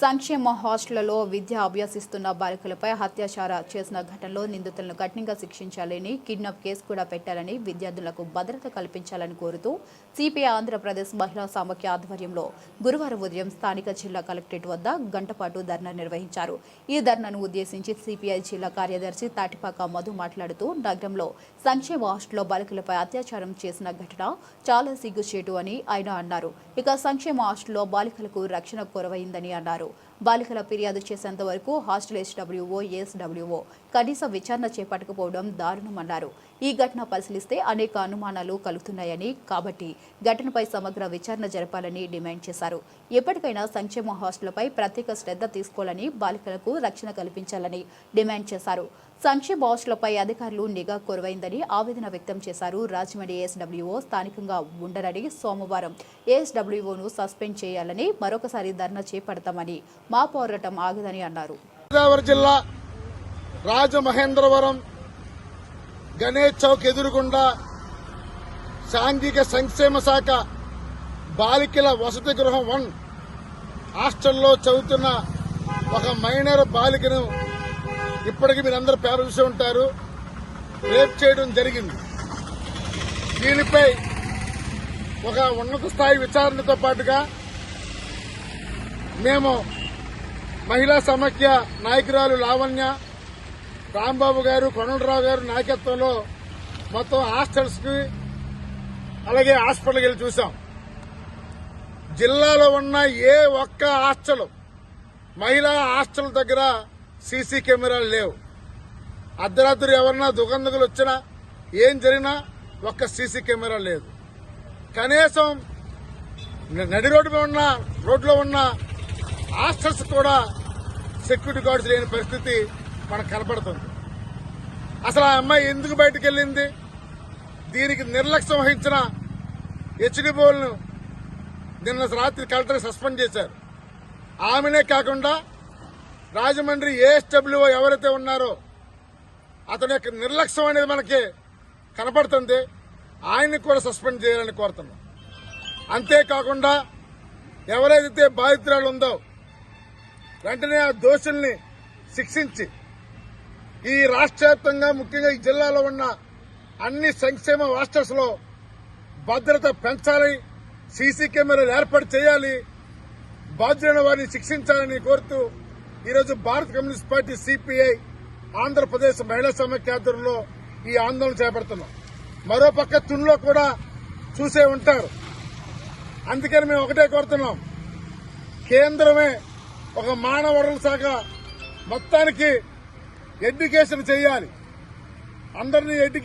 సంక్షేమ హాస్టళ్ళలో విద్య అభ్యసిస్తున్న బాలికలపై అత్యాచార చేసిన ఘటనలో నిందితులను కఠినంగా శిక్షించాలని కిడ్నాప్ కేసు కూడా పెట్టాలని విద్యార్థులకు భద్రత కల్పించాలని కోరుతూ సిపిఐ ఆంధ్రప్రదేశ్ మహిళా సమాఖ్య ఆధ్వర్యంలో గురువారం ఉదయం స్థానిక జిల్లా కలెక్టరేట్ వద్ద గంటపాటు ధర్నా నిర్వహించారు. ఈ ధర్నాను ఉద్దేశించి సిపిఐ జిల్లా కార్యదర్శి తాటిపాక మధు మాట్లాడుతూ నగరంలో సంక్షేమ హాస్టల్లో బాలికలపై అత్యాచారం చేసిన ఘటన చాలా సిగ్గుచేటు అని ఆయన అన్నారు. ఇక సంక్షేమ హాస్టల్లో బాలికలకు రక్షణ కొరవైందని అన్నారు. బాలికల ఫిర్యాదు చేసేంత వరకు హాస్టల్ హెచ్డబ్ల్యూఓ ఎస్డబ్ల్యూఓ కనీస విచారణ చేపట్టకపోవడం దారుణమన్నారు. ఈ ఘటన పరిశీలిస్తే అనేక అనుమానాలు కలుగుతున్నాయని కాబట్టి ఘటనపై సమగ్ర విచారణ జరపాలని డిమాండ్ చేశారు. ఎప్పటికైనా సంక్షేమ హాస్టళ్ళపై ప్రత్యేక శ్రద్ధ తీసుకోవాలని బాలికలకు రక్షణ కల్పించాలని డిమాండ్ చేశారు. సంక్షేమ హాస్టళ్ళపై అధికారులు నిఘా కొరవైందని ఆవేదన వ్యక్తం చేశారు. రాజమండ్రి ఏఎస్డబ్ల్యూఓ స్థానికంగా ఉండరని సోమవారం ఏఎస్డబ్ల్యూఓను సస్పెండ్ చేయాలని మరొకసారి ధర్నా చేపడతామని మా పోరాటం ఆగదని అన్నారు. గోదావరి జిల్లా రాజమహేంద్రవరం గణేష్ చౌక్ ఎదురుగుండా సాంఘిక సంక్షేమ శాఖ బాలికల వసతి గృహం వన్ హాస్టల్లో చదువుతున్న ఒక మైనర్ బాలికను ఇప్పటికీ మీరందరూ పేపర్ చూసి ఉంటారు. రేప్ చేయడం జరిగింది. దీనిపై ఒక ఉన్నత స్థాయి విచారణతో పాటుగా మేము మహిళా సమాఖ్య నాయకురాలు లావణ్య రాంబాబు గారు కొనలరావు గారు నాయకత్వంలో మొత్తం హాస్టల్స్కి అలాగే హాస్పిటల్కి వెళ్ళి చూసాం జిల్లాలో ఉన్న ఏ ఒక్క హాస్టల్ మహిళా హాస్టల్ దగ్గర సీసీ కెమెరాలు లేవు. అర్ధరాత్రి ఎవరన్నా దుగంధకులు వచ్చినా ఏం జరిగినా ఒక్క సీసీ కెమెరా లేదు. కనీసం నడి రోడ్డు ఉన్న రోడ్లో ఉన్న హాస్టల్స్ కూడా సెక్యూరిటీ గార్డ్స్ లేని పరిస్థితి మనకు కనపడుతుంది. అసలు ఆ అమ్మాయి ఎందుకు బయటకు వెళ్ళింది? దీనికి నిర్లక్ష్యం వహించిన హెచ్డిబోల్ను నిన్న రాత్రి కలెక్టర్ సస్పెండ్ చేశారు. ఆమెనే కాకుండా రాజమండ్రి ఏఎస్డబ్ల్యూఓ ఎవరైతే ఉన్నారో అతని యొక్క నిర్లక్ష్యం అనేది మనకి కనపడుతుంది. ఆయన్ని కూడా సస్పెండ్ చేయాలని కోరుతున్నాం. అంతేకాకుండా ఎవరైతే బాధితురాలు ఉందో వెంటనే ఆ దోషుల్ని శిక్షించి ఈ రాష్ట్ర వ్యాప్తంగా ముఖ్యంగా ఈ జిల్లాలో ఉన్న అన్ని సంక్షేమ హాస్టల్స్లో భద్రత పెంచాలి సీసీ కెమెరాలు ఏర్పాటు చేయాలి బాధ్యులైన వారిని శిక్షించాలని కోరుతూ ఈరోజు భారత కమ్యూనిస్ట్ పార్టీ సిపిఐ ఆంధ్రప్రదేశ్ మహిళా సమైక్య ఆధ్వర్యంలో ఈ ఆందోళన చేపడుతున్నాం. మరోపక్క తునిలో కూడా చూసే ఉంటారు. అందుకని మేము ఒకటే కోరుతున్నాం. కేంద్రమే ఒక మానవ వనరుల శాఖ మొత్తానికి ఎడ్యుకేషన్ చేయాలి. అందరినీ ఎడ్యుకేషన్